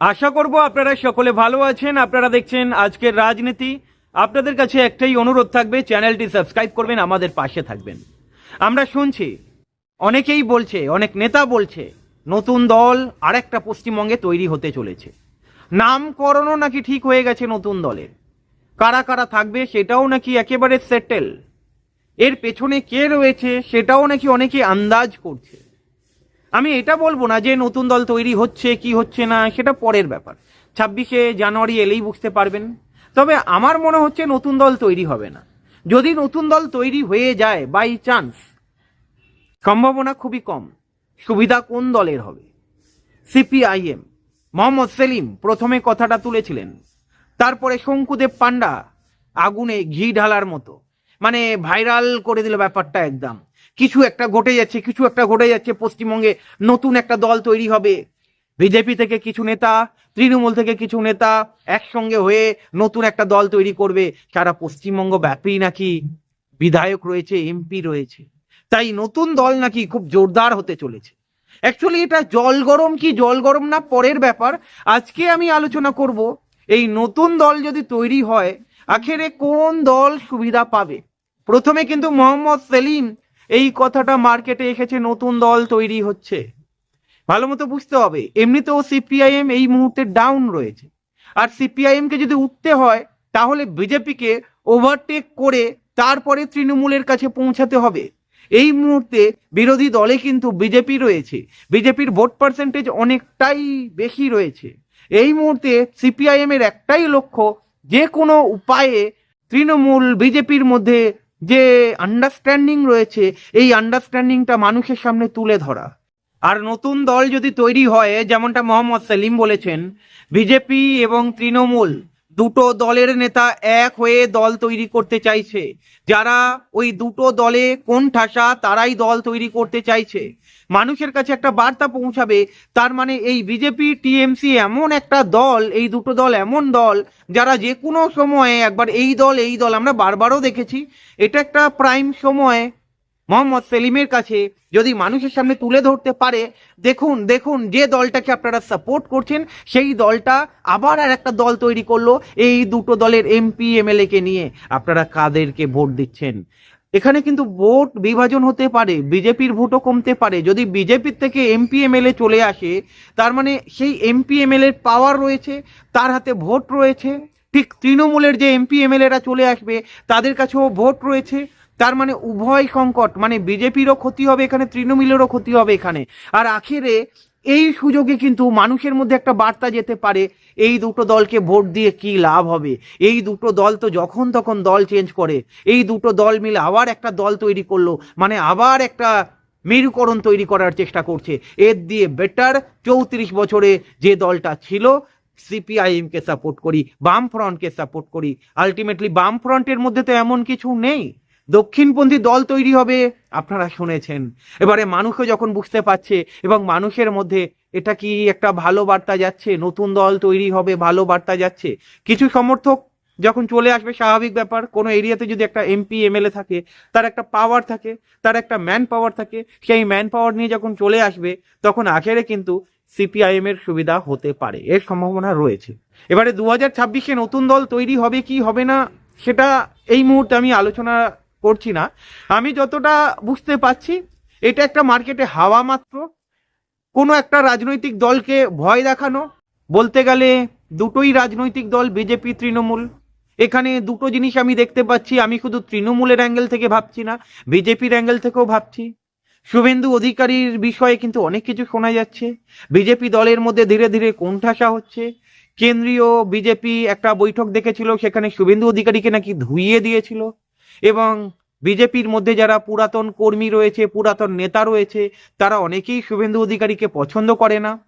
আশা করব আপনারা সকলে ভালো আছেন। আপনারা দেখছেন আজকের রাজনীতি। আপনাদের কাছে একটাই অনুরোধ থাকবে, চ্যানেলটি সাবস্ক্রাইব করবেন, আমাদের পাশে থাকবেন। আমরা শুনছি, অনেকেই বলছে, অনেক নেতা বলছে, নতুন দল আরেকটা পশ্চিমবঙ্গে তৈরি হতে চলেছে। নামকরণও নাকি ঠিক হয়ে গেছে নতুন দলের? কারা কারা থাকবে সেটাও নাকি একেবারে সেটেল এর পেছনে কে রয়েছে সেটাও নাকি অনেকে আন্দাজ করছে। আমি এটা বলব না যে নতুন দল তৈরি হচ্ছে, কি হচ্ছে না, সেটা পরের ব্যাপার। ছাব্বিশে জানুয়ারি এলেই বুঝতে পারবেন। তবে আমার মনে হচ্ছে নতুন দল তৈরি হবে না। যদি নতুন দল তৈরি হয়ে যায় বাই চান্স সম্ভাবনা খুবই কম। সুবিধা কোন দলের হবে? সিপিআইএম। মোহাম্মদ সেলিম প্রথমে কথাটা তুলেছিলেন। তারপরে শঙ্কুদেব পান্ডা আগুনে ঘি ঢালার মতো। মানে ভাইরাল করে দিল ব্যাপারটা একদম। কিছু একটা ঘটে যাচ্ছে, কিছু একটা ঘটে যাচ্ছে, পশ্চিমবঙ্গে নতুন একটা দল তৈরি হবে। বিজেপি থেকে কিছু নেতা, তৃণমূল থেকে কিছু নেতা একসঙ্গে হয়ে নতুন একটা দল তৈরি করবে। সারা পশ্চিমবঙ্গ ব্যাপী নাকি বিধায়ক রয়েছে, এমপি রয়েছে, তাই নতুন দল নাকি খুব জোরদার হতে চলেছে। অ্যাকচুয়ালি এটা জল গরম কি জল গরম না পরের ব্যাপার। আজকে আমি আলোচনা করব, এই নতুন দল যদি তৈরি হয়, আখেরে কোন দল সুবিধা পাবে? প্রথমে কিন্তু মোহাম্মদ সেলিম এই কথাটা মার্কেটে এসেছে, নতুন দল তৈরি হচ্ছে। ভালো মতো বুঝতে হবে, এমনিতেও সিপিআইএম এই মুহূর্তে ডাউন রয়েছে। আর সিপিআইএম কে যদি উঠতে হয়, তাহলে বিজেপিকে ওভারটেক করে তারপরে তৃণমূলের কাছে পৌঁছাতে হবে। এই মুহূর্তে বিরোধী দলে কিন্তু বিজেপি রয়েছে। বিজেপির ভোট পার্সেন্টেজ অনেকটাই বেশি রয়েছে। এই মুহূর্তে সিপিআইএম এর একটাই লক্ষ্য, যে কোনো উপায়ে তৃণমূল বিজেপির মধ্যে যে আন্ডারস্ট্যান্ডিং রয়েছে, এই আন্ডারস্ট্যান্ডিংটা মানুষের সামনে তুলে ধরা। আর নতুন দল যদি তৈরি হয়, যেমনটা মোহাম্মদ সেলিম বলেছেন, বিজেপি এবং তৃণমূল দুটো দলের নেতা এক হয়ে দল তৈরি করতে চাইছে। যারা ওই দুটো দলে কোন ঠাসা, তারাই দল তৈরি করতে চাইছে। মানুষের কাছে একটা বার্তা পৌঁছাবে, তার মানে এই বিজেপি, টিএমসি এমন একটা দল, এই দুটো দল এমন দল, যারা যে কোনো সময়ে একবার এই দল এই দল আমরা বারবারও দেখেছি, এটা একটা প্রাইম সময় মোহাম্মদ সেলিমের কাছে যদি মানুষের সামনে তুলে ধরতে পারে, দেখুন দেখুন যে দলটাকে আপনারা সাপোর্ট করছেন, সেই দলটা আবার আর একটা দল তৈরি করল এই দুটো দলের এমপি এমএলএ কে নিয়ে। আপনারা কাদেরকে ভোট দিচ্ছেন? এখানে কিন্তু ভোট বিভাজন হতে পারে, বিজেপির ভোটও কমতে পারে। যদি বিজেপির থেকে এমপি এমএলএ চলে আসে, তার মানে সেই এমপি এমএলএর পাওয়ার রয়েছে, তার হাতে ভোট রয়েছে। ঠিক তৃণমূলের যে এমপি এমএলএরা চলে আসবে, তাদের কাছেও ভোট রয়েছে। তার মানে উভয় সংকট মানে বিজেপিরও ক্ষতি হবে এখানে, তৃণমূলেরও ক্ষতি হবে এখানে। আর আখেরে এই সুযোগে কিন্তু মানুষের মধ্যে একটা বার্তা যেতে পারে, এই দুটো দলকে ভোট দিয়ে কি লাভ হবে? এই দুটো দল তো যখন তখন দল চেঞ্জ করে। এই দুটো দল মিলে আবার একটা দল তৈরি করল মানে আবার একটা মেরুকরণ তৈরি করার চেষ্টা করছে। এর দিয়ে বেটার চৌত্রিশ বছরে যে দলটা ছিল সিপিআইএমকে সাপোর্ট করি বাম ফ্রন্টকে সাপোর্ট করি আলটিমেটলি বাম ফ্রন্টের মধ্যে তো এমন কিছু নেই। দক্ষিণপন্থী দল তৈরি হবে, আপনারা শুনেছেন। এবারে মানুষও যখন বুঝতে পারছে এবং মানুষের মধ্যে এটা কি একটা ভালো বার্তা যাচ্ছে, নতুন দল তৈরি হবে, ভালো বার্তা যাচ্ছে, কিছু সমর্থক যখন চলে আসবে, স্বাভাবিক ব্যাপার, কোনো এরিয়াতে যদি একটা এমপি এমএলএ থাকে, তার একটা পাওয়ার থাকে, তার একটা ম্যান পাওয়ার থাকে, সেই ম্যান পাওয়ার নিয়ে যখন চলে আসবে, তখন আখেরে কিন্তু সিপিআইএম এর সুবিধা হতে পারে, এর সম্ভাবনা রয়েছে। এবারে দু হাজার ছাব্বিশে নতুন দল তৈরি হবে কি হবে না, সেটা এই মুহূর্তে আমি আলোচনা করছি না। আমি যতটা বুঝতে পারছি, এটা একটা মার্কেটে হাওয়া মাত্র। কোনো একটা রাজনৈতিক দলকে ভয় দেখানো। বলতে গেলে দুটোই রাজনৈতিক দল, বিজেপি, তৃণমূল। এখানে দুটো জিনিস আমি দেখতে পাচ্ছি। আমি শুধু তৃণমূলের অ্যাঙ্গেল থেকে ভাবছি না, বিজেপির অ্যাঙ্গেল থেকেও ভাবছি। শুভেন্দু অধিকারীর বিষয়ে কিন্তু অনেক কিছু শোনা যাচ্ছে। বিজেপি দলের মধ্যে ধীরে ধীরে কোণঠাসা হচ্ছে। কেন্দ্রীয় বিজেপি একটা বৈঠক দেখেছিল, সেখানে শুভেন্দু অধিকারীকে নাকি ধুইয়ে দিয়েছিল। এবং বিজেপির মধ্যে যারা পুরাতন কর্মী রয়েছে, পুরাতন নেতা রয়েছে, তারা অনেকেই শুভেন্দু অধিকারীকে পছন্দ করে না।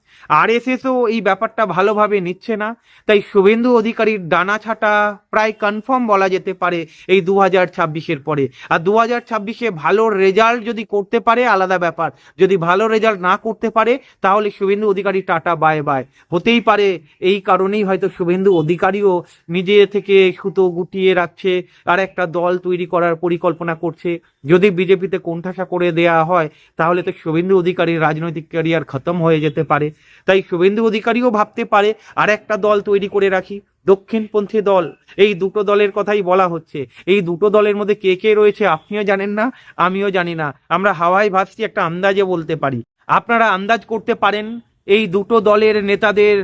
আরএসএসও এই ব্যাপারটা ভালোভাবে নিচ্ছে না। তাই শুভেন্দু অধিকারীর ডানা ছাটা প্রায় কনফার্ম বলা যেতে পারে এই দু হাজার ছাব্বিশের পরে। আর দু হাজার ছাব্বিশে ভালো রেজাল্ট যদি করতে পারে, আলাদা ব্যাপার। যদি ভালো রেজাল্ট না করতে পারে, তাহলে Suvendu Adhikari tata bye bye হতেই পারে এই কারণেই হয়তো শুভেন্দু অধিকারীও নিজে থেকে সুতো গুটিয়ে রাখছে, আর একটা দল তৈরি করার পরিকল্পনা করছে। যদি বিজেপিতে কোণঠাসা করে দেয়া হয়, তাহলে তো শুভেন্দু অধিকারীর রাজনৈতিক ক্যারিয়ার খতম হয়ে যেতে পারে। তাই শুভেন্দু অধিকারীও ভাবতে পারে, আর একটা দল তৈরি করে রাখি, দক্ষিণপন্থী দল। এই দুটো দলের কথাই বলা হচ্ছে। এই দুটো দলের মধ্যে কে কে রয়েছে আপনিও জানেন না, আমিও জানি না। আমরা হাওয়াই ভাসছি একটা আন্দাজে বলতে পারি। আপনারা আন্দাজ করতে পারেন এই দুটো দলের নেতাদের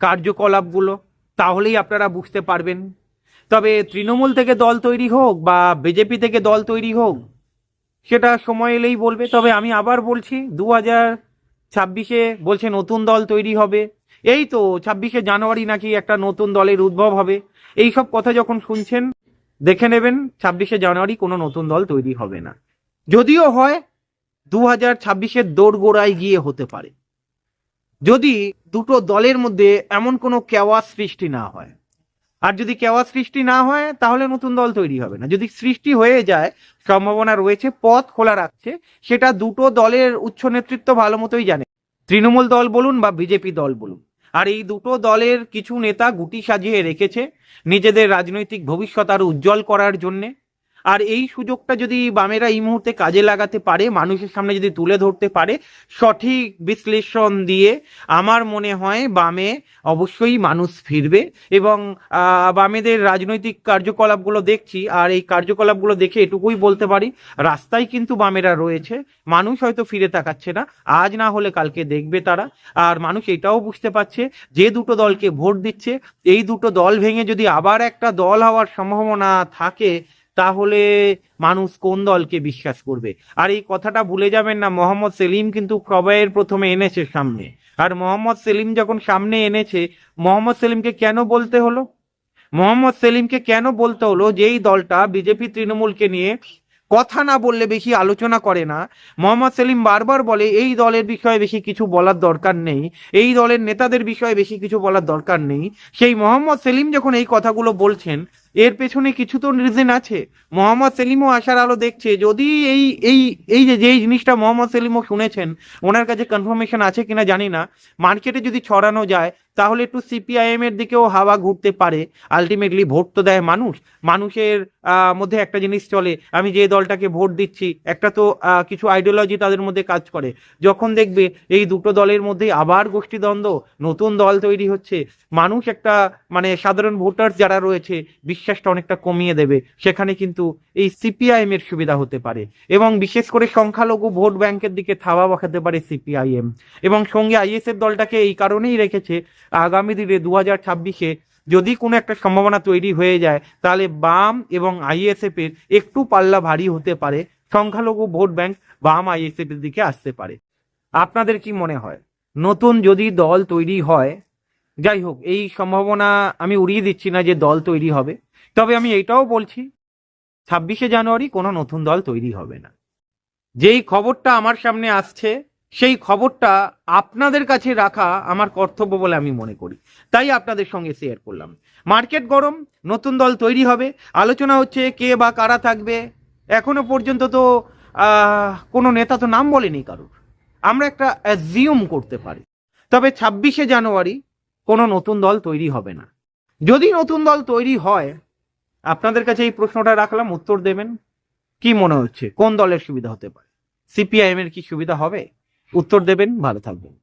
কার্যকলাপগুলো, তাহলেই আপনারা বুঝতে পারবেন। তবে তৃণমূল থেকে দল তৈরি হোক বা বিজেপি থেকে দল তৈরি হোক সেটা সময় এলেই বলবে। তবে আমি আবার বলছি দু হাজার ছাব্বিশে বলছে নতুন দল তৈরি হবে। এই তো ছাব্বিশে জানুয়ারি নাকি একটা নতুন দলের উদ্ভব হবে। এই সব কথা যখন শুনছেন, দেখে নেবেন ছাব্বিশে জানুয়ারি কোনো নতুন দল তৈরি হবে না। যদিও হয় দু হাজার ছাব্বিশের দোরগোড়ায় গিয়ে হতে পারে। যদি দুটো দলের মধ্যে এমন কোনো কেওয়া সৃষ্টি না হয়। আর যদি কেওয়া সৃষ্টি না হয়, তাহলে নতুন দল তৈরি হবে না। যদি সৃষ্টি হয়ে যায়, সম্ভাবনা রয়েছে, পথ খোলা রাখছে, সেটা দুটো দলের উচ্চ নেতৃত্ব ভালো মতোই জানে। তৃণমূল দল বলুন বা বিজেপি দল বলুন। আর এই দুটো দলের কিছু নেতা গুটি সাজিয়ে রেখেছে নিজেদের রাজনৈতিক ভবিষ্যৎ আরও উজ্জ্বল করার জন্যে। আর এই সুযোগটা যদি বামেরা এই মুহূর্তে কাজে লাগাতে পারে, মানুষের সামনে যদি তুলে ধরতে পারে, সঠিক বিশ্লেষণ দিয়ে আমার মনে হয় বামে অবশ্যই মানুষ ফিরবে এবং বামেদের রাজনৈতিক কার্যকলাপগুলো দেখছি আর এই কার্যকলাপগুলো দেখে এটুকুই বলতে পারি, রাস্তায় কিন্তু বামেরা রয়েছে, মানুষ হয়তো ফিরে তাকাচ্ছে না, আজ না হলে কালকে দেখবে তারা, আর মানুষ এটাও বুঝতে পারছে যে দুটো দলকে ভোট দিচ্ছে, এই দুটো দল ভেঙে যদি আবার একটা দল হওয়ার সম্ভাবনা থাকে তাহলে মানুষ কোন দলকে বিশ্বাস করবে? আর এই কথাটা ভুলে যাবেন না, মোহাম্মদ সেলিম কিন্তু প্রবাহের প্রথমে এনেছে সামনে। আর মোহাম্মদ সেলিম যখন সামনে এনেছে, মোহাম্মদ সেলিমকে কেন বলতে হলো? মোহাম্মদ সেলিমকে কেন বলতে হলো যে এই দলটা বিজেপি তৃণমূলকে নিয়ে কথা না বললে বেশি আলোচনা করে না? মোহাম্মদ সেলিম বারবার বলে, এই দলের বিষয়ে বেশি কিছু বলার দরকার নেই, এই দলের নেতাদের বিষয়ে বেশি কিছু বলার দরকার নেই। সেই মোহাম্মদ সেলিম যখন এই কথাগুলো বলছেন এর পেছনে কিছু তো রিজন আছে। মোহাম্মদ সেলিমও আসার আলো দেখছে। যদি এই এই এই যে, যেই জিনিসটা মোহাম্মদ সেলিমও শুনেছেন, ওনার কাছে কনফার্মেশন আছে কিনা জানি না। মার্কেটে যদি ছড়ানো যায়, তাহলে একটু সিপিআইএম এর দিকেও হাওয়া ঘুরতে পারে। আলটিমেটলি ভোট তো দেয় মানুষ। মানুষের মধ্যে একটা জিনিস চলে, আমি যে দলটাকে ভোট দিচ্ছি, একটা তো কিছু আইডিওলজি তাদের মধ্যে কাজ করে। যখন দেখবে এই দুটো দলের মধ্যে আবার গোষ্ঠীদ্বন্দ্ব, নতুন দল তৈরি হচ্ছে। মানুষ একটা মানে সাধারণ ভোটার যারা রয়েছে বিশ্বাসটা অনেকটা কমিয়ে দেবে। সেখানে কিন্তু এই সিপিআইএম এর সুবিধা হতে পারে। এবং বিশেষ করে সংখ্যালঘু ভোট ব্যাংকের দিকে থাবা বসাতে পারে সিপিআইএম এবং সঙ্গে আইএস এর দলটাকে এই কারণেই রেখেছে, আগামী দিনে দু হাজার ছাব্বিশে যদি কোনো একটা সম্ভাবনা তৈরি হয়ে যায়, তাহলে বাম এবং আইএসএফ এর একটু পাল্লা ভারী হতে পারে। সংখ্যালঘু ভোট ব্যাংক বাম আইএসএফ এর দিকে আসতে পারে। আপনাদের কি মনে হয়? নতুন যদি দল তৈরি হয়, যাই হোক, এই সম্ভাবনা আমি উড়িয়ে দিচ্ছি না যে দল তৈরি হবে। তবে আমি এটাও বলছি, ছাব্বিশে জানুয়ারি কোনো নতুন দল তৈরি হবে না। যেই খবরটা আমার সামনে আসছে, সেই খবরটা আপনাদের কাছে রাখা আমার কর্তব্য বলে আমি মনে করি। তাই আপনাদের সঙ্গে শেয়ার করলাম। মার্কেট গরম, নতুন দল তৈরি হবে। আলোচনা হচ্ছে কে বা কারা থাকবে। এখনও পর্যন্ত তো কোনো নেতা তো নাম বলেনি কারোর। আমরা একটা অ্যাজিউম করতে পারি। তবে ছাব্বিশে জানুয়ারি কোনো নতুন দল তৈরি হবে না। যদি নতুন দল তৈরি হয় আপনাদের কাছে এই প্রশ্নটা রাখলাম, উত্তর দেবেন। কি মনে হচ্ছে? কোন দলের সুবিধা হতে পারে? সিপিআইএম এর কি সুবিধা হবে? উত্তর দেবেন, ভালো থাকবেন।